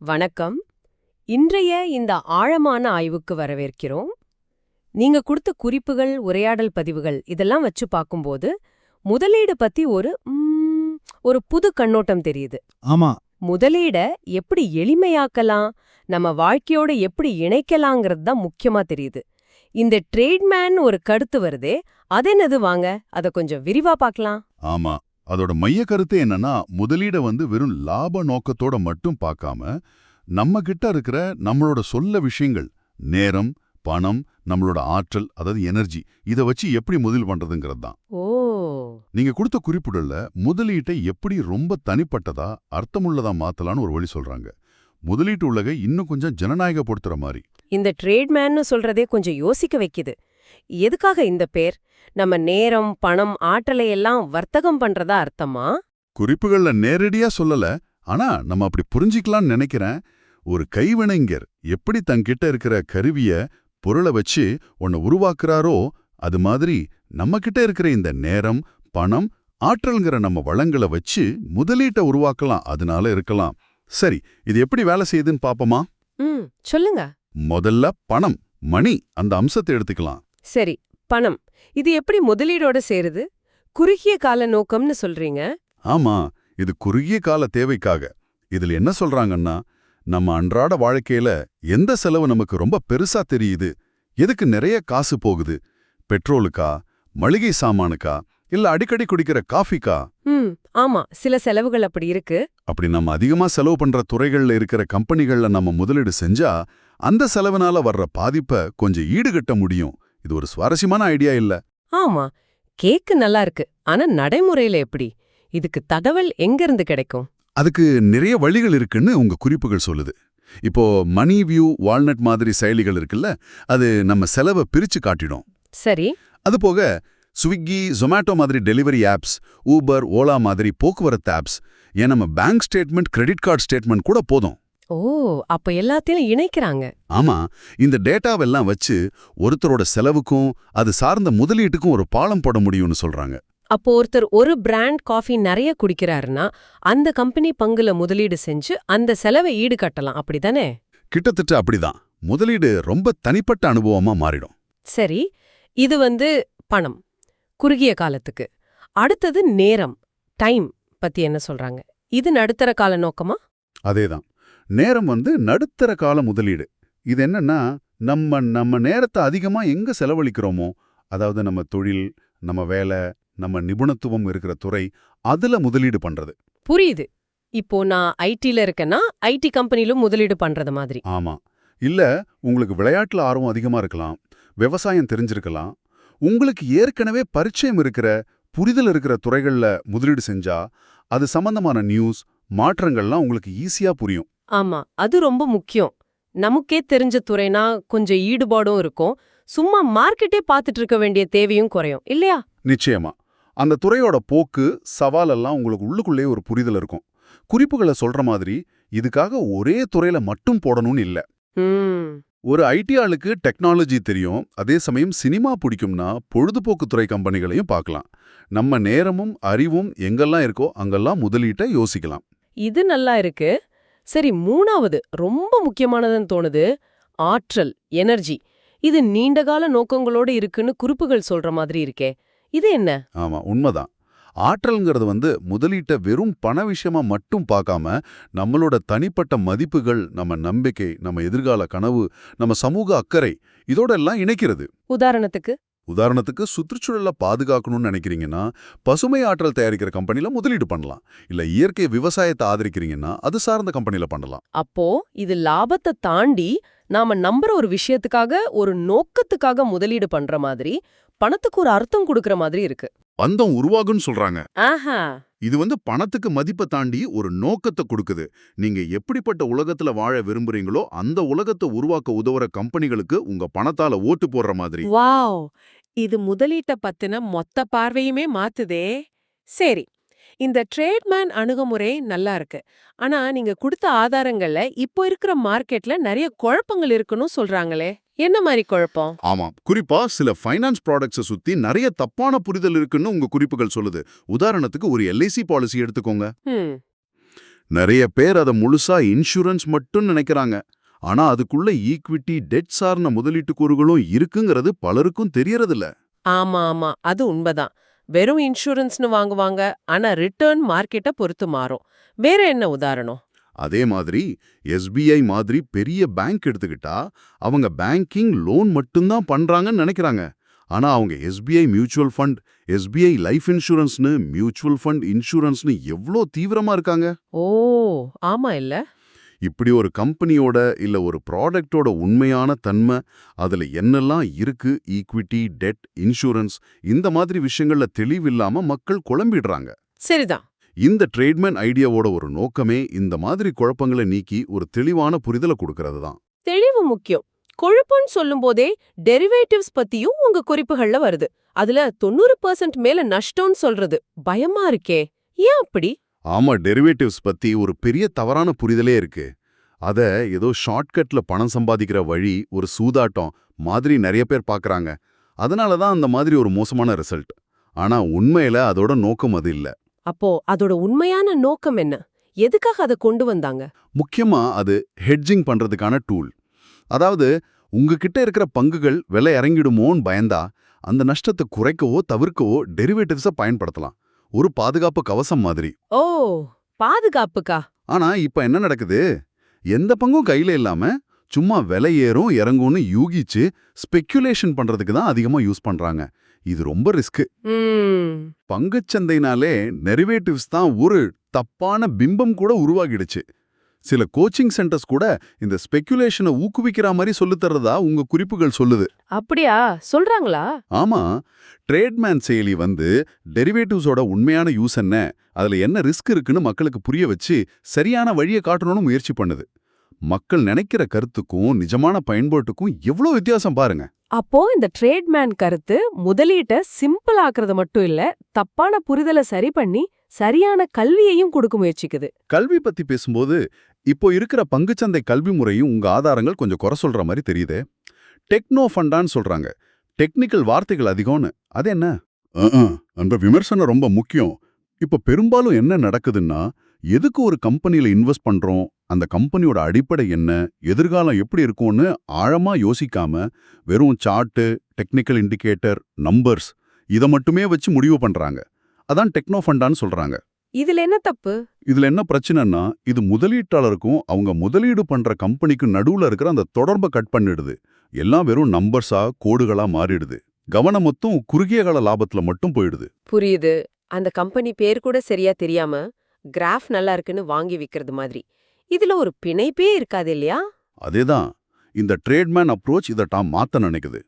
வணக்கம். இன்றைய இந்த ஆழமான ஆய்வுக்கு வரவேற்கிறோம். நீங்க கொடுத்த குறிப்புகள் உரையாடல் பதிவுகள் இதெல்லாம் வச்சு பார்க்கும்போது முதலீடு பத்தி ஒரு ஒரு புது கண்ணோட்டம் தெரியுது. ஆமா. முதலீட எப்படி எளிமையாக்கலாம் நம்ம வாழ்க்கையோட எப்படி இணைக்கலாங்கிறது தான் முக்கியமா தெரியுது. இந்த ட்ரேட்மேன் ஒரு கருத்து வருதே அது என்னது வாங்க அத கொஞ்சம் விரிவா பார்க்கலாம். ஆமா. அதோட மைய கருத்து என்னன்னா முதலீட வந்து வெறும் லாப நோக்கத்தோட மட்டும் பார்க்காம நம்ம கிட்ட இருக்கிற நம்மளோட சொல்ல விஷயங்கள் நேரம் பணம் நம்மளோட ஆற்றல் அதாவது எனர்ஜி இத வச்சு எப்படி முதலீடு பண்றதுங்கிறது தான். ஓ! நீங்க கொடுத்த குறிப்புடல்ல முதலீட்டை எப்படி ரொம்ப தனிப்பட்டதா அர்த்தமுள்ளதா மாத்தலாம்னு ஒரு வழி சொல்றாங்க. முதலீட்டு உலகை இன்னும் கொஞ்சம் ஜனநாயகப்படுத்துற மாதிரி. இந்த ட்ரேட்மேன்னு சொல்றதே கொஞ்சம் யோசிக்க வைக்குது. எதுக்காக இந்த பேர்? நம்ம நேரம் பணம் ஆற்றலை எல்லாம் வர்த்தகம் பண்றதா அர்த்தமா? குறிப்புகள்ல நேரடியா சொல்லல. ஆனா நம்ம அப்படி புரிஞ்சிக்கலாம்னு நினைக்கிறேன். ஒரு கைவினைஞர் எப்படி தன்கிட்ட இருக்கிற கருவிய பொருளை வச்சு ஒன்ன உருவாக்குறாரோ அது மாதிரி நம்ம கிட்ட இருக்கிற இந்த நேரம் பணம் ஆற்றல்ங்கிற நம்ம வளங்களை வச்சு முதலீட்டை உருவாக்கலாம். அதனால இருக்கலாம். சரி இது எப்படி வேலை செய்யுதுன்னு பாப்போமா? சொல்லுங்க. முதல்ல பணம் மணி அந்த அம்சத்தை எடுத்துக்கலாம். சரி பணம். இது எப்படி முதலீடோட சேருது? குறுகிய கால நோக்கம்னு சொல்றீங்க. ஆமா இது குறுகிய கால தேவைக்காக. இதுல என்ன சொல்றாங்கன்னா நம்ம அன்றாட வாழ்க்கையில எந்த செலவு நமக்கு ரொம்ப பெருசா தெரியுது? எதுக்கு நிறைய காசு போகுது? பெட்ரோலுக்கா மளிகை சாமானுக்கா இல்ல அடிக்கடி குடிக்கிற காஃபிக்கா? ம் ஆமா சில செலவுகள் அப்படி இருக்கு. அப்படி நம்ம அதிகமா செலவு பண்ற துறைகள்ல இருக்கிற கம்பெனிகள்ல நம்ம முதலீடு செஞ்சா அந்த செலவுனால வர்ற பாதிப்பை கொஞ்சம் ஈடுகட்ட முடியும். இது ஒரு சுவாரஸ்யமான ஐடியா இல்ல. ஆமா கேக்கு நல்லா இருக்கு. ஆனா நடைமுறையில எப்படி? இதுக்கு தகவல் எங்க இருந்து கிடைக்கும்? அதுக்கு நிறைய வழிகள் இருக்குன்னு உங்க குறிப்புகள் சொல்லுது. இப்போ மணி வியூ வால்நட் மாதிரி செயலிகள் இருக்குல்ல அது நம்ம செலவை பிரிச்சு காட்டிடும். சரி. அது போக ஸ்விக்கி ஜொமேட்டோ மாதிரி டெலிவரி ஆப்ஸ் ஊபர் ஓலா மாதிரி போக்குவரத்து ஆப்ஸ் ஏன் நம்ம bank statement credit card statement கூட போதும். ஓ அப்ப எல்லாத்தையும் இணைக்கிறாங்க. ஆமா இந்த டேட்டாவெல்லாம் வச்சு ஒருத்தரோட செலவுக்கும் அது சார்ந்த முதலீட்டுக்கும் ஒரு பாலம் போட முடியும்னு சொல்றாங்க. அப்போ ஒருத்தர் ஒரு பிராண்ட் காஃபி நிறைய குடிக்கிறாருன்னா அந்த கம்பெனி பங்குல முதலீடு செஞ்சு அந்த செலவை ஈடுகட்டலாம். அப்படிதானே? கிட்டத்தட்ட அப்படிதான். முதலீடு ரொம்ப தனிப்பட்ட அனுபவமா மாறிடும். சரி இது வந்து பணம் குறுகிய காலத்துக்கு. அடுத்தது நேரம் டைம் பத்தி என்ன சொல்றாங்க? இது நடுத்தர கால நோக்கமா? அதேதான். நேரம் வந்து நடுத்தர கால முதலீடு. இது என்னன்னா நம்ம நம்ம நேரத்தை அதிகமா எங்க செலவழிக்கிறோமோ அதாவது நம்ம தொழில் நம்ம வேலை நம்ம நிபுணத்துவம் இருக்கிற துறை அதுல முதலீடு பண்றது. புரியுது. இப்போ நான் ஐடில இருக்கேன்னா ஐடி கம்பெனிலும் முதலீடு பண்றது மாதிரி. ஆமா. இல்ல உங்களுக்கு விளையாட்டுல ஆர்வம் அதிகமா இருக்கலாம் விவசாயம் தெரிஞ்சிருக்கலாம் உங்களுக்கு ஏற்கனவே பரிச்சயம் இருக்கிற புரிதல் இருக்கிற துறைகள்ல முதலீடு செஞ்சா அது சம்பந்தமான நியூஸ் மாற்றங்கள்லாம் உங்களுக்கு ஈஸியா புரியும். ஆமா அது ரொம்ப முக்கியம். நமக்கே தெரிஞ்ச துறைனா கொஞ்சம் ஈடுபாடும் இருக்கும். சும்மா மார்க்கெட்டே பார்த்துட்டு இருக்க வேண்டிய தேவையும் குறையும் இல்லையா? நிச்சயமா. அந்த துறையோட போக்கு சவாலெல்லாம் உங்களுக்கு உள்ளுக்குள்ளே ஒரு புரிதல் இருக்கும். குறிப்புகளை சொல்ற மாதிரி இதுக்காக ஒரே துறையில மட்டும் போடணும்னு இல்ல. ஒரு ஐடி ஆளுக்கு டெக்னாலஜி தெரியும் அதே சமயம் சினிமா பிடிக்கும்னா பொழுதுபோக்கு துறை கம்பெனிகளையும் பார்க்கலாம். நம்ம நேரமும் அறிவும் எங்கெல்லாம் இருக்கோ அங்கெல்லாம் முதலீட்டை யோசிக்கலாம். இது நல்லா இருக்கு. சரி மூணாவது ரொம்ப முக்கியமானதுன்னு தோணுது. ஆற்றல் எனர்ஜி இது நீண்டகால நோக்கங்களோட இருக்குன்னு குறிப்புகள் சொல்ற மாதிரி இருக்கே. இது என்ன? ஆமா உண்மைதான். ஆற்றல்ங்கிறது வந்து முதலீட்டை வெறும் பண விஷயமா மட்டும் பார்க்காம நம்மளோட தனிப்பட்ட மதிப்புகள் நம்ம நம்பிக்கை நம்ம எதிர்கால கனவு நம்ம சமூக அக்கறை இதோட எல்லாம் இணைக்கிறது. உதாரணத்துக்கு? உதாரணத்துக்கு சுற்றுச்சூழலை பாதுகாக்கணும்னு நினைக்கிறீங்கன்னா பசுமை ஆற்றல் தயாரிக்கிற கம்பெனில முதலீடு பண்ணலாம். இல்ல இயற்கை விவசாயத்தை ஆதரிக்கிறீங்கன்னா அது சார்ந்த கம்பெனில பண்ணலாம். அப்போ இது லாபத்தை தாண்டி நாம நம்புற ஒரு விஷயத்துக்காக ஒரு நோக்கத்துக்காக முதலீடு பண்ற மாதிரி பணத்துக்கு ஒரு அர்த்தம் கொடுக்கற மாதிரி இருக்கு. பந்தம் உருவாகும்னு சொல்றாங்க. ஆஹா. இது வந்து பணத்துக்கு மதிப்பை தாண்டி ஒரு நோக்கத்தை கொடுக்குது. நீங்க எப்படிப்பட்ட உலகத்துல வாழ விரும்புறீங்களோ அந்த உலகத்தை உருவாக்க உதவுற கம்பெனிகளுக்கு உங்க பணத்தால ஓட்டு போடுற மாதிரி. இது முதலீட்ட பத்தின மொத்த பார்வையுமே மாத்துதே. சரி இந்த ட்ரேட்மேன் அணுகுமுறை நல்லா இருக்கு. ஆனா நீங்க கொடுத்த ஆதாரங்கள்ல இப்போ இருக்கிற மார்க்கெட்ல நிறைய குழப்பங்கள் இருக்குன்னு சொல்றாங்களே. என்ன மாதிரி குழப்பம்? ஆமாம் குறிப்பா சில ஃபைனான்ஸ் ப்ராடக்ட்ஸை சுத்தி நிறைய தப்பான புரிதல் இருக்குன்னு உங்க குறிப்புகள் சொல்லுது. உதாரணத்துக்கு ஒரு எல்ஐசி பாலிசி எடுத்துக்கோங்க. நிறைய பேர் அதை முழுசா இன்சூரன்ஸ் மட்டும் நினைக்கிறாங்க. ஆனா அதுக்குள்ள ஈக்விட்டி டெட் சார்ந்த முதலீட்டு கூறுகளும் இருக்குங்கிறது பலருக்கும் தெரியறதில்ல. ஆமா ஆமா. அது உண்மைதான். வெறும் இன்சூரன்ஸ்னு வாங்குவாங்க ஆனா ரிட்டர்ன் மார்க்கெட்டை பொறுத்து மாறும். வேற என்ன உதாரணம்? அதே மாதிரி எஸ்பிஐ மாதிரி பெரிய பேங்க் எடுத்துக்கிட்டா அவங்க பேங்கிங் லோன் மட்டும்தான் பண்றாங்கன்னு நினைக்கிறாங்க. ஆனா அவங்க SBI mutual fund SBI life இன்சூரன்ஸ்னு mutual fund இன்சூரன்ஸ்னு எவ்ளோ தீவிரமா இருக்காங்க? ஓ ஆமா இல்ல? இப்படி ஒரு கம்பெனியோட இல்ல ஒரு ப்ராடக்டோட உண்மையான தன்மை அதுல என்னெல்லாம் இருக்கு ஈக்விட்டி டெட் இன்சூரன்ஸ் இந்த மாதிரி விஷயங்கள்ல தெளிவில்லாம மக்கள் குழம்பிடுறாங்க. சரிதான். இந்த ட்ரேட்மேன் ஐடியாவோட ஒரு நோக்கமே இந்த மாதிரி குழப்பங்களை நீக்கி ஒரு தெளிவான புரிதலை கொடுக்கறது தான். தெளிவு முக்கியம். கொழுப்புன்னு சொல்லும்போதே டெரிவேட்டிவ்ஸ் பத்தியும் உங்க குறிப்புகள்ல வருது. அதுல தொண்ணூறு பர்சன்ட் மேல நஷ்டம்னு சொல்றது பயமா இருக்கே. ஏன் அப்படி? ஆமா டெரிவேட்டிவ்ஸ் பத்தி ஒரு பெரிய தவறான புரிதலே இருக்கு. அத ஏதோ ஷார்ட்கட்ல பணம் சம்பாதிக்கிற வழி ஒரு சூதாட்டம் மாதிரி நிறைய பேர் பார்க்கறாங்க அதனால தான் அந்த மாதிரி ஒரு மோசமான ரிசல்ட் ஆனா உண்மையில அதோட நோக்கம் அது இல்ல. அப்போ அதோட உண்மையான நோக்கம் என்ன? எதுக்காக அதை கொண்டு வந்தாங்க? முக்கியமா அது ஹெட்ஜிங் பண்றதுக்கான டூல் அதாவது உங்ககிட்ட இருக்கிற பங்குகள் விலை இறங்கிடுமோன்னு பயந்தா அந்த நஷ்டத்தை குறைக்கவோ தவிர்க்கவோ டெரிவேட்டிவ்ஸை பயன்படுத்தலாம். ஒரு பாதுகாப்பு கவசம் மாதிரி. ஓ பாதுகாப்புக்கா? ஆனா இப்ப என்ன நடக்குது? எந்த பங்கும் கையில இல்லாம சும்மா விலை ஏறும் இறங்கும்னு யூகிச்சு ஸ்பெக்குலேஷன் பண்றதுக்கு தான் அதிகமா யூஸ் பண்றாங்க. இது ரொம்ப ரிஸ்க் பங்குச்சந்தைனாலே டெரிவேட்டிவ்ஸ் தான் ஒரு தப்பான பிம்பம் கூட உருவாகிடுச்சு. சில கோச்சிங் சென்டர்ஸ் கூட இந்த ஸ்பெக்குலேஷனை ஊக்குவிக்கிற மாதிரி சொல்லித் தர்றதா உங்க குறிப்புகள் சொல்லுது. அப்படியா? சொல்றாங்களா? ஆமா. ட்ரேட்மேன் செயலி வந்து டெரிவேட்டிவ்ஸோட உண்மையான யூஸ் என்ன அதுல என்ன ரிஸ்க் இருக்குன்னு மக்களுக்கு புரிய வச்சு சரியான வழியை காட்டணும்னு முயற்சி பண்ணுது. மக்கள் நினைக்கிற கருத்துக்கும் நிஜமான பயன்பாட்டுக்கும் எவ்வளவு வித்தியாசம் பாருங்க. அப்போ இந்த ட்ரேட்மேன் கருத்து முதலீட்டை சிம்பிள் ஆக்குறது மட்டும் இல்ல தப்பான புரிதலை சரி பண்ணி சரியான கல்வியையும் கொடுக்க முயற்சிக்குது. கல்வி பத்தி பேசும்போது இப்போ இருக்கிற பங்குச்சந்தை கல்வி முறையும் உங்க ஆதாரங்கள் கொஞ்சம் குறை சொல்ற மாதிரி தெரியுதே. டெக்னோ ஃபண்டான்னு சொல்றாங்க. டெக்னிக்கல் வார்த்தைகள் அதிகம்னு. அது என்ன? அந்த விமர்சனம் ரொம்ப முக்கியம். இப்ப பெரும்பாலும் என்ன நடக்குதுன்னா எதுக்கு ஒரு கம்பெனியில இன்வெஸ்ட் பண்றோம்? அந்த கம்பெனியோட அடிப்படை என்ன? எதிர்காலம் எப்படி இருக்கும்னு ஆழமா யோசிக்காம வெறும் சார்ட்டு டெக்னிக்கல் இண்டிகேட்டர் நம்பர்ஸ் இதை மட்டுமே வச்சு முடிவு பண்றாங்க. அதான் டெக்னோ ஃபண்டான்னு சொல்றாங்க. இதுல என்ன தப்பு? இதுல என்ன பிரச்சனைன்னா இது முதலீட்டாளருக்கும் அவங்க முதலீடு பண்ற கம்பெனிக்கும் நடுவுல இருக்கிற அந்த தொடர்பை கட் பண்ணிடுது. எல்லாம் வெறும் நம்பர்ஸா கோடுகளா மாறிடுது. கவனம் மொத்தம் குறுகிய கால லாபத்துல மட்டும் போயிடுது. புரியுது. அந்த கம்பெனி பேர் கூட சரியா தெரியாம கிராஃப் நல்லா இருக்குன்னு வாங்கி விக்கிறது மாதிரி. இதுல ஒரு பிணைப்பே இருக்காது இல்லையா? அதேதான். இந்த ட்ரேட்மேன் அப்ரோச் இதை டாம் மாத்த நினைக்குது.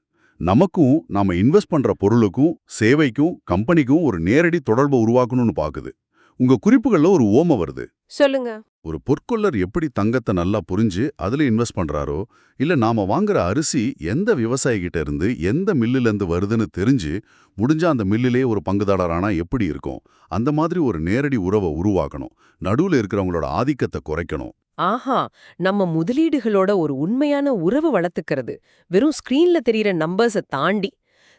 நமக்கும் நாம இன்வெஸ்ட் பண்ற பொருளுக்கும் சேவைக்கும் கம்பெனிக்கும் ஒரு நேரடி தொடர்பை உருவாக்கணும்னு பாக்குது. உங்க குறிப்புகள்ல ஒரு ஓம வருது. சொல்லுங்க. ஒரு பொற்கொள்ளர் எப்படி தங்கத்தை நல்லா புரிஞ்சு அதுல இன்வெஸ்ட் பண்றாரோ இல்ல நாம வாங்குற அரிசி எந்த விவசாயிகிட்ட இருந்து எந்த மில்லுல இருந்து வருதுன்னு தெரிஞ்சு முடிஞ்சா அந்த மில்லிலே ஒரு பங்குதாரரானா எப்படி இருக்கும்? அந்த மாதிரி ஒரு நேரடி உறவை உருவாக்கணும். நடுவுல இருக்கிறவங்களோட ஆதிக்கத்தை குறைக்கணும். ஆஹா நம்ம முதலீடுகளோட ஒரு உண்மையான உறவு வளர்த்துக்கிறது. வெறும் ஸ்கிரீன்ல தெரியற நம்பர்ஸ தாண்டி.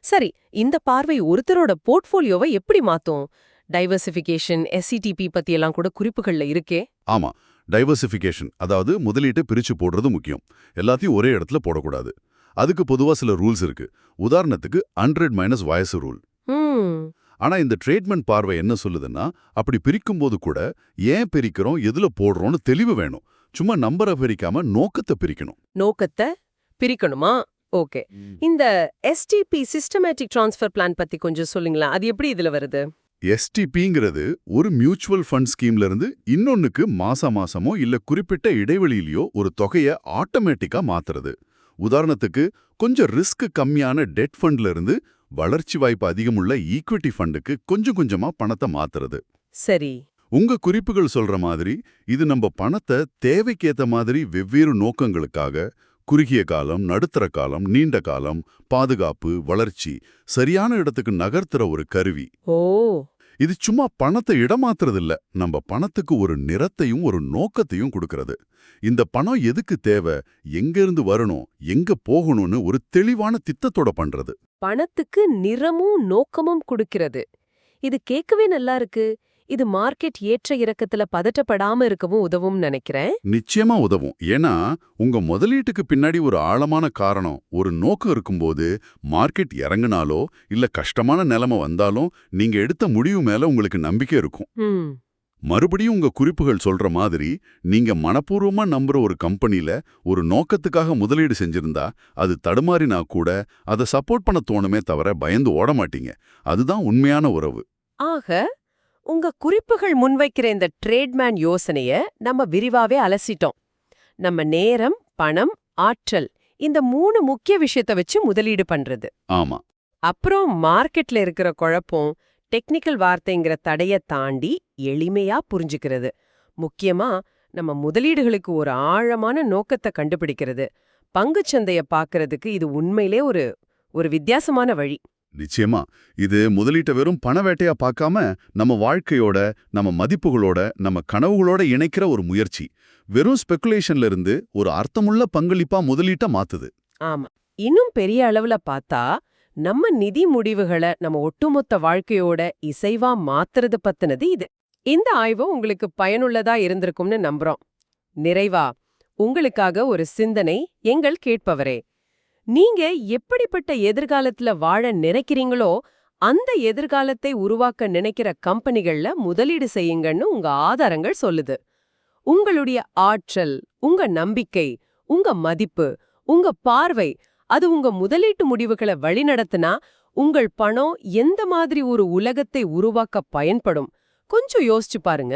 சரி இந்த பார்வை ஒருத்தரோட போர்ட்ஃபோலியோவை எப்படி மாத்தும்? டைவர்சிஃபிகேஷன் எஸ்சிடிபி பத்தியெல்லாம் கூட குறிப்புகள்ல இருக்கே. ஆமா டைவர்சிஃபிகேஷன் அதாவது முதலீட்டை பிரிச்சு போடுறது முக்கியம். எல்லாத்தையும் ஒரே இடத்துல போடக்கூடாது. அதுக்கு பொதுவா சில ரூல்ஸ் இருக்கு. உதாரணத்துக்கு ஹண்ட்ரட் மைனஸ் வயசு ரூல் ஆனா இந்த ட்ரீட்மெண்ட் பார்வை என்ன சொல்லுதுன்னா அப்படி பிரிக்கும்போது கூட ஏன் பிரிக்கிறோம் எதுல போடுறோம்னு தெளிவு வேணும். சும்மா நம்பரை பிரிக்காம நோக்கத்தை பிரிக்கணும். நோக்கத்தை பிரிக்கணுமா? ஓகே. இந்த எஸ்டிபி சிஸ்டமேட்டிக் ட்ரான்ஸ்ஃபர் பிளான் பத்தி கொஞ்சம் சொல்லுங்களா அது எப்படி இதுல வருது? எஸ்டிபிங்கிறது ஒரு மியூச்சுவல் ஃபண்ட் ஸ்கீம்ல இருந்து இன்னொன்னுக்கு மாச மாசமோ இல்ல குறிப்பிட்ட இடைவெளியிலயோ ஒரு தொகையை ஆட்டோமேட்டிக்கா மாத்துறது. உதாரணத்துக்கு கொஞ்சம் ரிஸ்க் கம்மியான டெட் ஃபண்ட்ல இருந்து வளர்ச்சி வாய்ப்பு அதிகமுள்ள ஈக்விட்டி ஃபண்டுக்கு கொஞ்சம் கொஞ்சமா பணத்தை மாத்துறது. சரி. உங்க குறிப்புகள் சொல்ற மாதிரி இது நம்ம பணத்தை தேவைக்கேத்த மாதிரி வெவ்வேறு நோக்கங்களுக்காக குறுகிய காலம் நடுத்தர காலம் நீண்ட காலம் பாதுகாப்பு வளர்ச்சி சரியான இடத்துக்கு நகர்த்துற ஒரு கருவி. ஓ! இது சும்மா பணத்தை இடமாத்துறது இல்ல நம்ம பணத்துக்கு ஒரு நிறத்தையும் ஒரு நோக்கத்தையும் கொடுக்கறது. இந்த பணம் எதுக்கு தேவை எங்க இருந்து வரணும் எங்க போகணும்னு ஒரு தெளிவான திட்டத்தோட பண்றது. பணத்துக்கு நிறமும் நோக்கமும் கொடுக்கிறது. இது கேட்கவே நல்லா இருக்கு. இது மார்க்கெட் ஏற்ற இறக்கத்துல பதட்டப்படாம இருக்கவும் உதவும் நினைக்கிறேன். நிச்சயமா உதவும். ஏன்னா உங்க முதலீட்டுக்கு பின்னாடி ஒரு ஆழமான காரணம் ஒரு நோக்கம் இருக்கும்போது மார்க்கெட் இறங்குனாலோ இல்ல கஷ்டமான நிலைமை வந்தாலும் நீங்க எடுத்த முடிவு மேல உங்களுக்கு நம்பிக்கை இருக்கும். மறுபடியும் உங்க குறிப்புகள் சொல்ற மாதிரி நீங்க மனப்பூர்வமா நம்புற ஒரு கம்பெனில ஒரு நோக்கத்துக்காக முதலீடு செஞ்சிருந்தா அது தடுமாறினா கூட அதை சப்போர்ட் பண்ண தோணுமே தவிர பயந்து ஓட மாட்டீங்க. அதுதான் உண்மையான உறவு. ஆக உங்க குறிப்புகள் முன்வைக்கிற இந்த ட்ரேட்மேன் யோசனைய நம்ம விரிவாவே அலசிட்டோம். நம்ம நேரம் பணம் ஆற்றல் இந்த மூணு முக்கிய விஷயத்த வச்சு முதலீடு பண்றது. ஆமா. அப்புறம் மார்க்கெட்ல இருக்கிற குழப்பம் டெக்னிக்கல் வார்த்தைங்கிற தடைய தாண்டி எளிமையா புரிஞ்சுக்கிறது. முக்கியமா நம்ம முதலீடுகளுக்கு ஒரு ஆழமான நோக்கத்தை கண்டுபிடிக்கிறது. பங்குச்சந்தைய பார்க்கறதுக்கு இது உண்மையிலே ஒரு ஒரு வித்தியாசமான வழி. நிச்சயமா இது முதலீட்டை வெறும் பண வேட்டையா பார்க்காம நம்ம வாழ்க்கையோட நம்ம மதிப்புகளோட நம்ம கனவுகளோட இணைக்கிற ஒரு முயற்சி. வெறும் ஸ்பெகுலேஷன்ல இருந்து ஒரு அர்த்தமுள்ள பங்களிப்பா முதலீட்டை மாத்துது. ஆமா. இன்னும் பெரிய அளவுல பார்த்தா நம்ம நிதி முடிவுகளை நம்ம ஒட்டுமொத்த வாழ்க்கையோட இசைவா மாத்துறது பத்தினது இது. இந்த ஆய்வு உங்களுக்கு பயனுள்ளதா இருந்திருக்கும்னு நம்புறோம். நிறைவா உங்களுக்காக ஒரு சிந்தனை எங்கள் கேட்பவரே. நீங்க எப்படிப்பட்ட எதிர்காலத்துல வாழ நினைக்கிறீங்களோ அந்த எதிர்காலத்தை உருவாக்க நினைக்கிற கம்பெனிகள்ல முதலீடு செய்யுங்கன்னு உங்க ஆதாரங்கள் சொல்லுது. உங்களுடைய ஆற்றல் உங்க நம்பிக்கை உங்க மதிப்பு உங்க பார்வை அது உங்க முதலீட்டு முடிவுகளை வழிநடத்துனா உங்கள் பணம் எந்த மாதிரி ஒரு உலகத்தை உருவாக்க பயன்படும்? கொஞ்சம் யோசிச்சு பாருங்க.